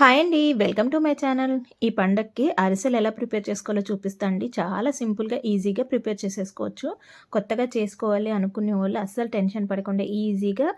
Hi అండి welcome to my channel. ఈ పండక్కి అరిసెలు ఎలా ప్రిపేర్ చేసుకోవాలో చూపిస్తా అండి. చాలా సింపుల్గా ఈజీగా ప్రిపేర్ చేసేసుకోవచ్చు. కొత్తగా చేసుకోవాలి అనుకునే వాళ్ళు అస్సలు టెన్షన్ పడకుండా ఈజీగా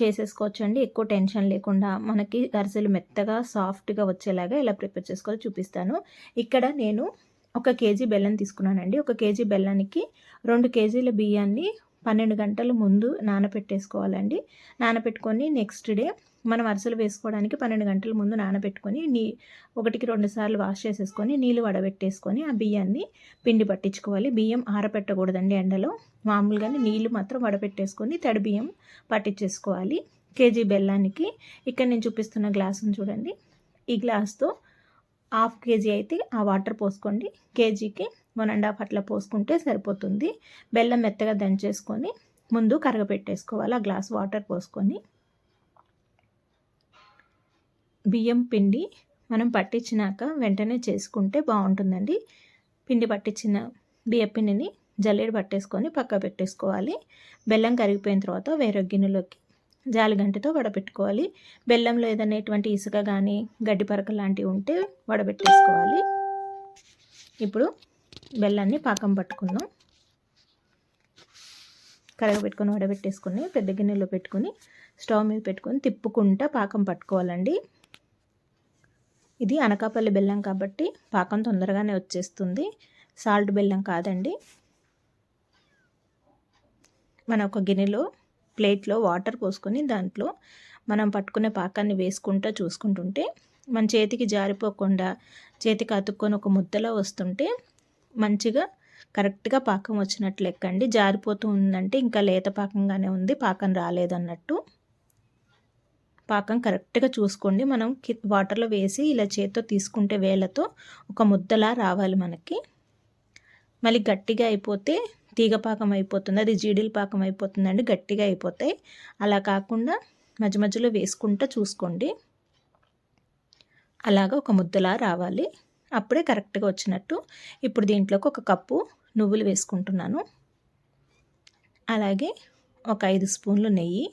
చేసేసుకోవచ్చు అండి. ఎక్కువ టెన్షన్ లేకుండా మనకి అరిసెలు మెత్తగా సాఫ్ట్గా వచ్చేలాగా ఎలా ప్రిపేర్ చేసుకోవాలో చూపిస్తాను. ఇక్కడ నేను ఒక కేజీ బెల్లం తీసుకున్నానండి. ఒక కేజీ బెల్లానికి రెండు కేజీల బియ్యాన్ని పన్నెండు గంటల ముందు నానపెట్టేసుకోవాలండి. నానపెట్టుకొని నెక్స్ట్ డే మనం అరిసెలు వేసుకోవడానికి పన్నెండు గంటల ముందు నానబెట్టుకొని నీ ఒకటికి రెండు సార్లు వాష్ చేసేసుకొని నీళ్ళు వడబెట్టేసుకొని ఆ బియ్యాన్ని పిండి పట్టించుకోవాలి. బియ్యం ఆరపెట్టకూడదండి ఎండలో. మామూలుగానే నీళ్ళు మాత్రం వడబెట్టేసుకొని తడి బియ్యం పట్టించేసుకోవాలి. కేజీ బెల్లానికి ఇక్కడ నేను చూపిస్తున్న గ్లాసును చూడండి. ఈ గ్లాస్తో హాఫ్ కేజీ అయితే ఆ వాటర్ పోసుకోండి. కేజీకి వన్ అండ్ హాఫ్ అట్లా పోసుకుంటే సరిపోతుంది. బెల్లం మెత్తగా దంచేసుకొని ముందు కరగపెట్టేసుకోవాలి. ఆ గ్లాస్ వాటర్ పోసుకొని బియ్యం పిండి మనం పట్టించినాక వెంటనే చేసుకుంటే బాగుంటుందండి. పిండి పట్టించిన బియ్యం పిండిని జల్లెడ పట్టేసుకొని పక్క పెట్టేసుకోవాలి. బెల్లం కరిగిపోయిన తర్వాత వేరే గిన్నెలోకి జాలిగంటితో వడపెట్టుకోవాలి బెల్లంలో ఏదైనా ఎటువంటి ఇసుక కానీ గడ్డి పరక లాంటివి ఉంటే వడబెట్టేసుకోవాలి. ఇప్పుడు బెల్లాన్ని పాకం పట్టుకుందాం. కరగబెట్టుకొని వడబెట్టేసుకుని పెద్ద గిన్నెలో పెట్టుకొని స్టవ్ మీద పెట్టుకొని తిప్పుకుంటా పాకం పట్టుకోవాలండి. ఇది అనకాపల్లి బెల్లం కాబట్టి పాకం తొందరగానే వచ్చేస్తుంది. సాల్ట్ బెల్లం కాదండి. మన ఒక గిన్నెలో ప్లేట్లో వాటర్ పోసుకొని దాంట్లో మనం పట్టుకునే పాకాన్ని వేసుకుంటూ చూసుకుంటుంటే మన చేతికి జారిపోకుండా చేతికి అతుక్కొని ఒక ముద్దలో వస్తుంటే మంచిగా కరెక్ట్గా పాకం వచ్చినట్లు లెక్కండి. జారిపోతూ ఉందంటే ఇంకా లేత పాకంగానే ఉంది. పాకం రాలేదన్నట్టు. పాకం కరెక్ట్గా చూసుకోండి. మనం వాటర్లో వేసి ఇలా చేత్తో తీసుకుంటే వేళ్ళతో ఒక ముద్దలా రావాలి మనకి. మళ్ళీ గట్టిగా అయిపోతే తీగ పాకం అయిపోతుంది. అది జీడిల పాకం అయిపోతుందండి. గట్టిగా అయిపోతాయి. అలా కాకుండా మధ్య మధ్యలో వేసుకుంటూ చూసుకోండి. అలాగా ఒక ముద్దలా రావాలి. అప్పుడే కరెక్ట్గా వచ్చినట్టు ఇప్పుడు దీంట్లోకి ఒక కప్పు నువ్వులు వేసుకుంటున్నాను. అలాగే ఒక ఐదు స్పూన్లు నెయ్యి.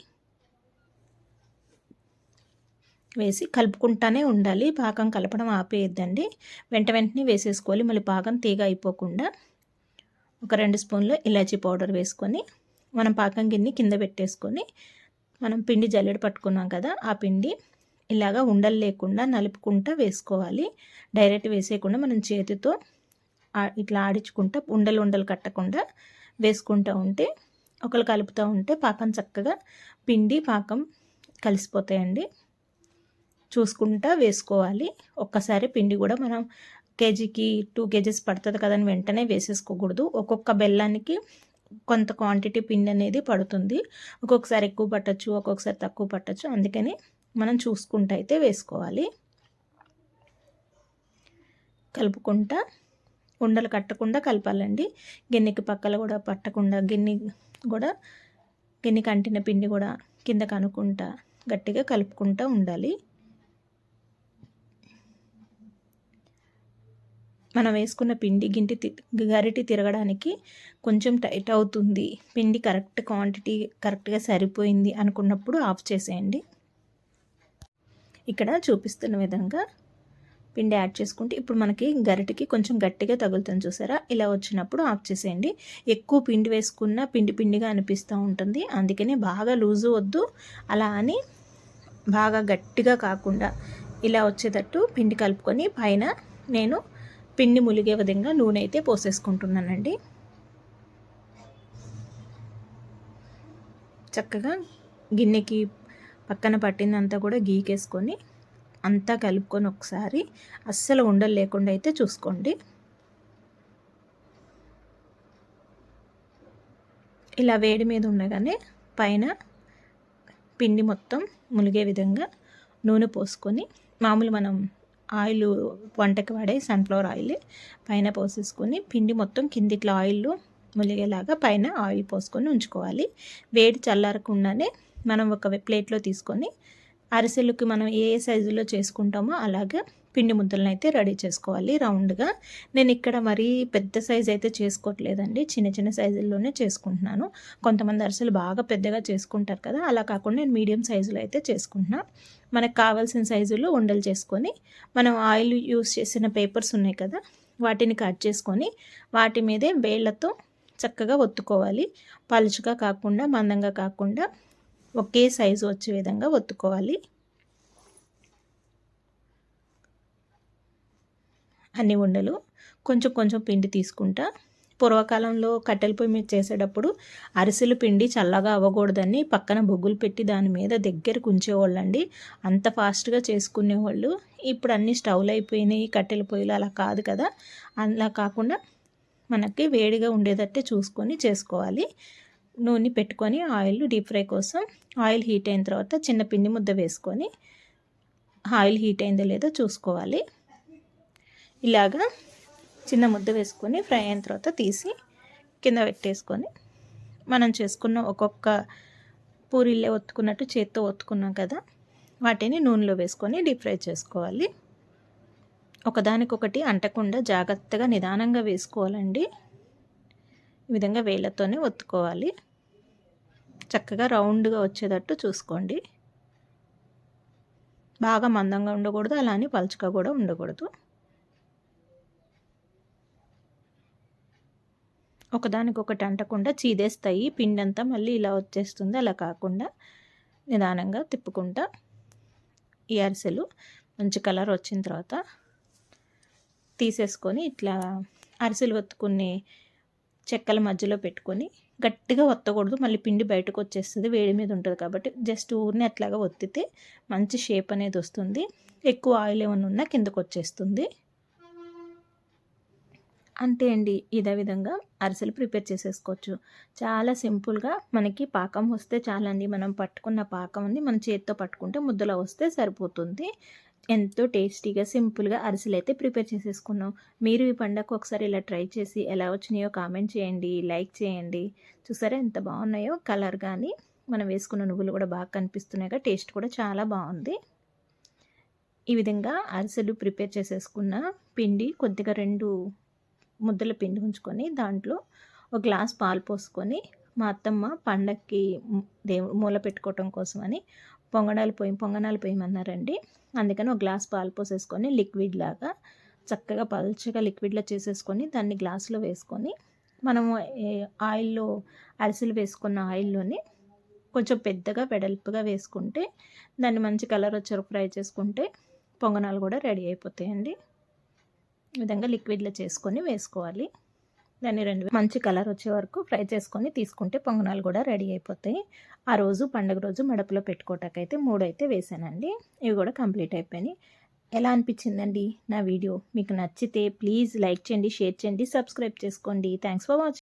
వేసి కలుపుకుంటానే ఉండాలి. పాకం కలపడం ఆపేయద్దండి. వెంట వెంటనే వేసేసుకోవాలి. మళ్ళీ పాకం తీగ అయిపోకుండా ఒక రెండు స్పూన్లు ఇలాచీ పౌడర్ వేసుకొని మనం పాకం గిన్నె కింద పెట్టేసుకొని మనం పిండి జల్లెడ పట్టుకున్నాం కదా ఆ పిండి ఇలాగా ఉండలు లేకుండా నలుపుకుంటా వేసుకోవాలి. డైరెక్ట్ వేసేయకుండా మనం చేతితో ఇట్లా ఆడించుకుంటా ఉండలు ఉండలు కట్టకుండా వేసుకుంటూ ఉంటే ఒకరు కలుపుతూ ఉంటే పాకం చక్కగా పిండి పాకం కలిసిపోతాయండి. చూసుకుంటా వేసుకోవాలి. ఒక్కసారి పిండి కూడా మనం కేజీకి టూ కేజీస్ పడుతుంది కదని వెంటనే వేసేసుకోకూడదు. ఒక్కొక్క బెల్లానికి కొంత క్వాంటిటీ పిండి అనేది పడుతుంది. ఒక్కొక్కసారి ఎక్కువ పట్టచ్చు ఒక్కొక్కసారి తక్కువ పట్టచ్చు. అందుకని మనం చూసుకుంటూ అయితే వేసుకోవాలి. కలుపుకుంటా ఉండలు కట్టకుండా కలపాలండి. గిన్నెకి పక్కల కూడా పట్టకుండా గిన్నె కూడా గిన్నెకి అంటిన పిండి కూడా కింద కనుక్కుంటా గట్టిగా కలుపుకుంటూ ఉండాలి. మనం వేసుకున్న పిండి గింటి గరిటి తిరగడానికి కొంచెం టైట్ అవుతుంది. పిండి కరెక్ట్ క్వాంటిటీ కరెక్ట్గా సరిపోయింది అనుకున్నప్పుడు ఆఫ్ చేసేయండి. ఇక్కడ చూపిస్తున్న విధంగా పిండి యాడ్ చేసుకుంటే ఇప్పుడు మనకి గరిటికి కొంచెం గట్టిగా తగులుతుంది చూసారా? ఇలా వచ్చినప్పుడు ఆఫ్ చేసేయండి. ఎక్కువ పిండి వేసుకున్న పిండి పిండిగా అనిపిస్తూ ఉంటుంది. అందుకనే బాగా లూజు వద్దు. అలా అని బాగా గట్టిగా కాకుండా ఇలా వచ్చేటట్టు పిండి కలుపుకొని పైన నేను పిండి ములిగే విధంగా నూనె అయితే పోసేసుకుంటున్నానండి. చక్కగా గిన్నెకి పక్కన పట్టిందంతా కూడా గీకేసుకొని అంతా కలుపుకొని ఒకసారి అస్సలు ఉండలు లేకుండా అయితే చూసుకోండి. ఇలా వేడి మీద ఉండగానే పైన పిండి మొత్తం ములిగే విధంగా నూనె పోసుకొని మామూలు మనం ఆయిల్ వంటకి వాడే సన్ఫ్లవర్ ఆయిల్ పైన పోసేసుకొని పిండి మొత్తం కిందికి ఆయిల్ ములిగేలాగా పైన ఆయిల్ పోసుకొని ఉంచుకోవాలి. వేడి చల్లారకుండానే మనం ఒక ప్లేట్లో తీసుకొని అరిసెలకు మనం ఏ సైజులో చేసుకుంటామో అలాగే పిండి ముద్దలను అయితే రెడీ చేసుకోవాలి రౌండ్గా. నేను ఇక్కడ మరీ పెద్ద సైజ్ అయితే చేసుకోవట్లేదండి. చిన్న చిన్న సైజుల్లోనే చేసుకుంటున్నాను. కొంతమంది అరిసెలు బాగా పెద్దగా చేసుకుంటారు కదా అలా కాకుండా నేను మీడియం సైజులో అయితే చేసుకుంటున్నాను మనకు కావాల్సిన సైజులో ఉండలు చేసుకొని మనం ఆయిల్ యూస్ చేసిన పేపర్స్ ఉన్నాయి కదా వాటిని కట్ చేసుకొని వాటి మీదే వేళ్ళతో చక్కగా ఒత్తుకోవాలి. పలుచుగా కాకుండా మందంగా కాకుండా ఒకే సైజు వచ్చే విధంగా ఒత్తుకోవాలి. అన్ని ఉండలు కొంచెం కొంచెం పిండి తీసుకుంటా. పూర్వకాలంలో కట్టెల పొయ్యి మీద చేసేటప్పుడు అరిసెలు పిండి చల్లగా అవ్వకూడదని పక్కన బొగ్గులు పెట్టి దాని మీద దగ్గరకు ఉంచేవాళ్ళండి. అంత ఫాస్ట్గా చేసుకునేవాళ్ళు. ఇప్పుడు అన్ని స్టవ్లు అయిపోయినాయి కట్టెల పొయ్యిలు అలా కాదు కదా. అలా కాకుండా మనకి వేడిగా ఉండేటట్టే చూసుకొని చేసుకోవాలి. నూనె పెట్టుకొని ఆయిల్ డీప్ ఫ్రై కోసం ఆయిల్ హీట్ అయిన తర్వాత చిన్న పిండి ముద్ద వేసుకొని ఆయిల్ హీట్ అయిందో లేదో చూసుకోవాలి. ఇలాగా చిన్న ముద్ద వేసుకొని ఫ్రై అయిన తర్వాత తీసి కింద పెట్టేసుకొని మనం చేసుకున్న ఒక్కొక్క పూరీలే ఒత్తుకున్నట్టు చేత్తో ఒత్తుకున్నాం కదా వాటిని నూనెలో వేసుకొని డీప్ ఫ్రై చేసుకోవాలి. ఒకదానికొకటి అంటకుండా జాగ్రత్తగా నిదానంగా వేసుకోవాలండి. ఈ విధంగా వేళ్ళతోనే ఒత్తుకోవాలి. చక్కగా రౌండ్గా వచ్చేటట్టు చూసుకోండి. బాగా మందంగా ఉండకూడదు అలానే పలుచగా కూడా ఉండకూడదు. ఒకదానికొకటి అంటకుండా చీదేస్తాయి. పిండి అంతా మళ్ళీ ఇలా వచ్చేస్తుంది. అలా కాకుండా నిదానంగా తిప్పుకుంటా ఈ అరిసెలు మంచి కలర్ వచ్చిన తర్వాత తీసేసుకొని ఇట్లా అరిసెలు ఒత్తుకునే చెక్కల మధ్యలో పెట్టుకొని గట్టిగా ఒత్తకూడదు. మళ్ళీ పిండి బయటకు వచ్చేస్తుంది. వేడి మీద ఉంటుంది కాబట్టి జస్ట్ ఊరిని అట్లాగా ఒత్తితే మంచి షేప్ అనేది వస్తుంది. ఎక్కువ ఆయిల్ ఏమైనా ఉన్నా కిందకు వచ్చేస్తుంది. అంతే అండి ఇదే విధంగా అరిసెలు ప్రిపేర్ చేసేసుకోవచ్చు. చాలా సింపుల్గా మనకి పాకం వస్తే చాలండి మనం పట్టుకున్న పాకం ఉంది మన చేతితో పట్టుకుంటే ముద్దలో వస్తే సరిపోతుంది. ఎంతో టేస్టీగా సింపుల్గా అరిసెలు అయితే ప్రిపేర్ చేసేసుకున్నాం. మీరు ఈ పండగ ఒకసారి ఇలా ట్రై చేసి ఎలా వచ్చినాయో కామెంట్ చేయండి లైక్ చేయండి. చూసారా ఎంత బాగున్నాయో కలర్ కానీ మనం వేసుకున్న నువ్వులు కూడా బాగా కనిపిస్తున్నాయి టేస్ట్ కూడా చాలా బాగుంది. ఈ విధంగా అరిసెలు ప్రిపేర్ చేసేసుకున్న పిండి కొద్దిగా రెండు ముద్దల పిండి ఉంచుకొని దాంట్లో ఒక గ్లాస్ పాలు పోసుకొని మా అత్తమ్మ పండక్కి దేవు మూల పెట్టుకోవటం కోసమని పొంగనాలు పోయి పొంగనాలు పోయమన్నారండి అందుకని ఒక గ్లాస్ పాలు పోసేసుకొని లిక్విడ్ లాగా చక్కగా పల్చగా లిక్విడ్లో చేసేసుకొని దాన్ని గ్లాసులో వేసుకొని మనము ఆయిల్లో అరిసెలు వేసుకున్న ఆయిల్లోని కొంచెం పెద్దగా వెడల్పుగా వేసుకుంటే దాన్ని మంచి కలర్ వచ్చే ఫ్రై చేసుకుంటే పొంగనాలు కూడా రెడీ అయిపోతాయండి. విధంగా లిక్విడ్లో చేసుకొని వేసుకోవాలి. దాన్ని రెండు మంచి కలర్ వచ్చే వరకు ఫ్రై చేసుకొని తీసుకుంటే పొంగనాలు కూడా రెడీ అయిపోతాయి. ఆ రోజు పండుగ రోజు మడపలో పెట్టుకోవటాకైతే మూడు అయితే వేసానండి. ఇవి కూడా కంప్లీట్ అయిపోయినాయి. ఎలా అనిపించిందండి నా వీడియో? మీకు నచ్చితే ప్లీజ్ లైక్ చేయండి షేర్ చేయండి సబ్స్క్రైబ్ చేసుకోండి. Thanks for watching